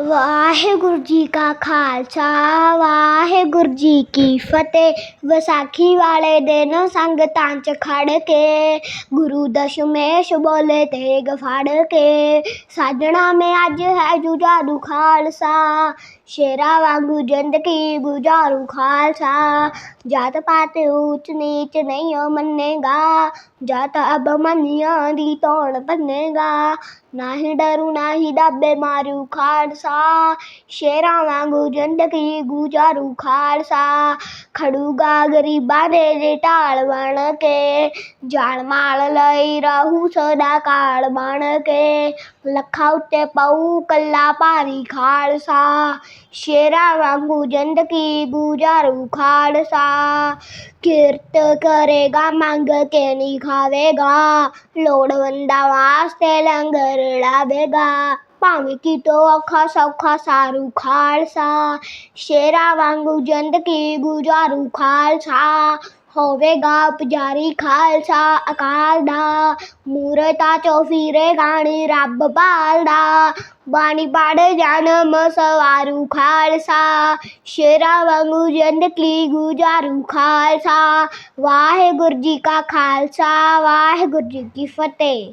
ਵਾਹਿਗੁਰੂ ਜੀ ਕਾ ਖਾਲਸਾ, ਵਾਹਿਗੁਰੂ ਜੀ ਕੀ ਫਤਿਹ। ਵਿਸਾਖੀ ਵਾਲੇ ਦਿਨ ਸੰਗਤਾਂ 'ਚ ਖੜ ਕੇ, ਗੁਰੂ ਦਸ਼ਮੇਸ਼ ਬੋਲੇ ਤੇਗ ਫੜ ਕੇ। ਸਾਜਣਾ ਮੈਂ ਅੱਜ ਹੈ ਜੁਝਾਰੂ ਖਾਲਸਾ, ਸ਼ੇਰਾ ਵਾਂਗੂ ਜ਼ਿੰਦਗੀ ਗੁਜ਼ਾਰੂ ਖਾਲਸਾ। ਜਾਤ ਪਾਤ ਊਚ ਨੀਚ ਨਹੀਂ ਮੰਨੇਗਾ, ਜਾਤ ਅਬਮੰਨੀਆਂ ਦੀ ਧੌਣ ਭੰਨੇਗਾ ਹੀ ਡਰੂ, ਨਾ ਹੀ ਦਾਬੇ ਮਾਰੂ ਖਾਲਸਾ। ਸ਼ੇਰਾਂ ਵਾਂਗੂ ਜ਼ਿੰਦਗੀ ਗੁਜ਼ਾਰੂ ਖਾਲਸਾ। ਖੜੂਗਾ ਗਰੀਬਾਂ ਦੇ ਜੇ ਢਾਲ ਬਣ ਕੇ, ਜਾਨ ਮਾਲ ਲਈ ਰਹੂ ਸਦਾ ਕਾਲ ਬਣ ਕੇ। ਲੱਖਾਂ ਉੱਤੇ ਪਊ ਕੱਲਾ ਭਾਰੀ ਖਾਲਸਾ, ਸ਼ੇਰਾਂ ਵਾਂਗੂ ਜ਼ਿੰਦਗੀ ਗੁਜ਼ਾਰੂ ਖਾਲਸਾ। ਕਿਰਤ ਕਰੇਗਾ, ਮੰਗ ਕੇ ਨਹੀਂ ਖਾਵੇਗਾ, ਲੋੜਵੰਦਾਂ ਵਾਸਤੇ ਲੰਗਰ ਲਾਵੇਗਾ। ਭਾਵੇਂ ਕਿਤੋਂ ਔਖਾ ਸੌਖਾ, ਸਾਰੂ ਖਾਲਸਾ, ਸ਼ੇਰਾ ਵਾਂਗੂ ਜ਼ਿੰਦਗੀ ਗੁਜ਼ਾਰੂ ਖਾਲਸਾ, ਹੋਵੇਗਾ ਪੁਜਾਰੀ ਖਾਲਸਾ, ਅਕਾਲ ਦਾ ਮੂਰਤਾਂ ਚੋਂ ਫੀਰੇ ਗਾਣੀ ਰੱਬ ਪਾਲ ਦਾ, ਬਾਣੀ ਪੜ ਜਨਮ ਸਵਾਰੂ ਖਾਲਸਾ, ਸ਼ੇਰਾਂ ਵਾਂਗੂ ਜ਼ਿੰਦਗੀ ਗੁਜ਼ਾਰੂ ਖਾਲਸਾ, ਵਾਹਿਗੁਰੂ ਜੀ ਕਾ ਖਾਲਸਾ, ਵਾਹਿਗੁਰੂ ਜੀ ਕੀ ਫਤਿਹ।